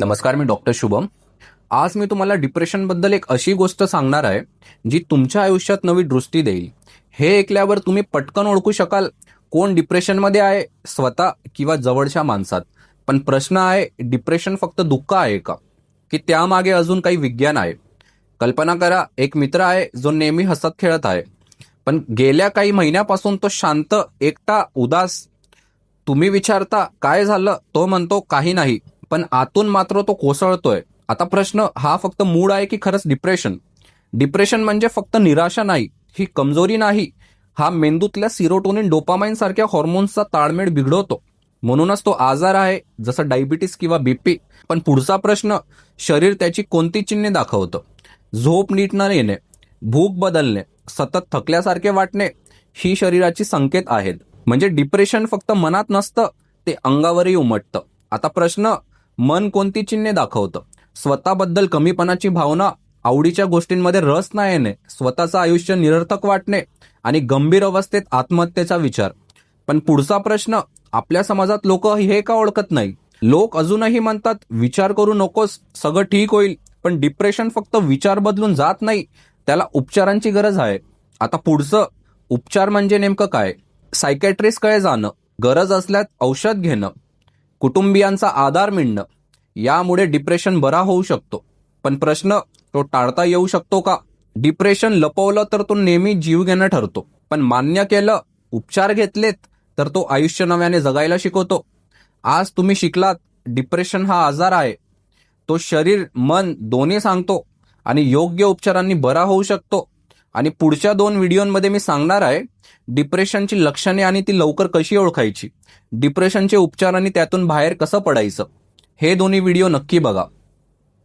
नमस्कार मी डॉक्टर शुभम. आज मी तुम्हाला डिप्रेशनबद्दल एक अशी गोष्ट सांगणार आहे जी तुमच्या आयुष्यात नवी दृष्टी देईल. हे ऐकल्यावर तुम्ही पटकन ओळखू शकाल कोण डिप्रेशनमध्ये आहे स्वतः किंवा जवळच्या माणसात. पण प्रश्न आहे डिप्रेशन फक्त दुःख आहे का? की त्यामागे अजून काही विज्ञान आहे? कल्पना करा एक मित्र आहे जो नेहमी हसत खेळत आहे. पण गेल्या काही महिन्यापासून तो शांत एकटा उदास. तुम्ही विचारता काय झालं? तो म्हणतो काही नाही. पण आतून मात्र तो कोसळतोय. आता प्रश्न हा फक्त मूड आहे की खरंच डिप्रेशन डिप्रेशन म्हणजे फक्त निराशा नाही ही कमजोरी नाही. हा मेंदूतल्या सिरोटोनिन डोपामाइन सारख्या हॉर्मोन्सचा ताळमेळ बिघडवतो. म्हणूनच तो आजार आहे जसं डायबिटीस किंवा बीपी पण पुढचा प्रश्न शरीर त्याची कोणती चिन्हे दाखवतं? झोप नीट न येणे भूक बदलणे सतत थकल्यासारखे वाटणे ही शरीराची संकेत आहेत. म्हणजे डिप्रेशन फक्त मनात नसतं ते अंगावरही उमटतं. आता प्रश्न मन कोणती चिन्हे दाखवतं? स्वतःबद्दल कमीपणाची भावना आवडीच्या गोष्टींमध्ये रस नाही येणे स्वतःचं आयुष्य निरर्थक वाटणे आणि गंभीर अवस्थेत आत्महत्येचा विचार. पण पुढचा प्रश्न आपल्या समाजात लोक हे का ओळखत नाही? लोक अजूनही म्हणतात विचार करू नकोस सगळं ठीक होईल. पण डिप्रेशन फक्त विचार बदलून जात नाही त्याला उपचारांची गरज आहे. आता पुढचं उपचार म्हणजे नेमकं काय? सायकॅट्रिस्टकडे जाणं गरज असल्यास औषध घेणं. कुटुंबियांचा आधार मिळणं यामुळे डिप्रेशन बरा होऊ शकतो. पण प्रश्न तो टाळता येऊ शकतो का? डिप्रेशन लपवलं तर तो नेहमी जीव घेणं ठरतो. पण मान्य केलं उपचार घेतलेत तर तो आयुष्य नव्याने जगायला शिकवतो. आज तुम्ही शिकलात डिप्रेशन हा आजार आहे. तो शरीर मन दोन्ही सांगतो आणि योग्य उपचारांनी बरा होऊ शकतो. आणि पुढच्या दोन व्हिडिओमध्ये मी सांगणार आहे डिप्रेशनची लक्षणे आणि ती लवकर कशी ओळखायची. डिप्रेशनचे उपचार आणि त्यातून बाहेर कसं पडायचं. हे दोन्ही व्हिडिओ नक्की बघा.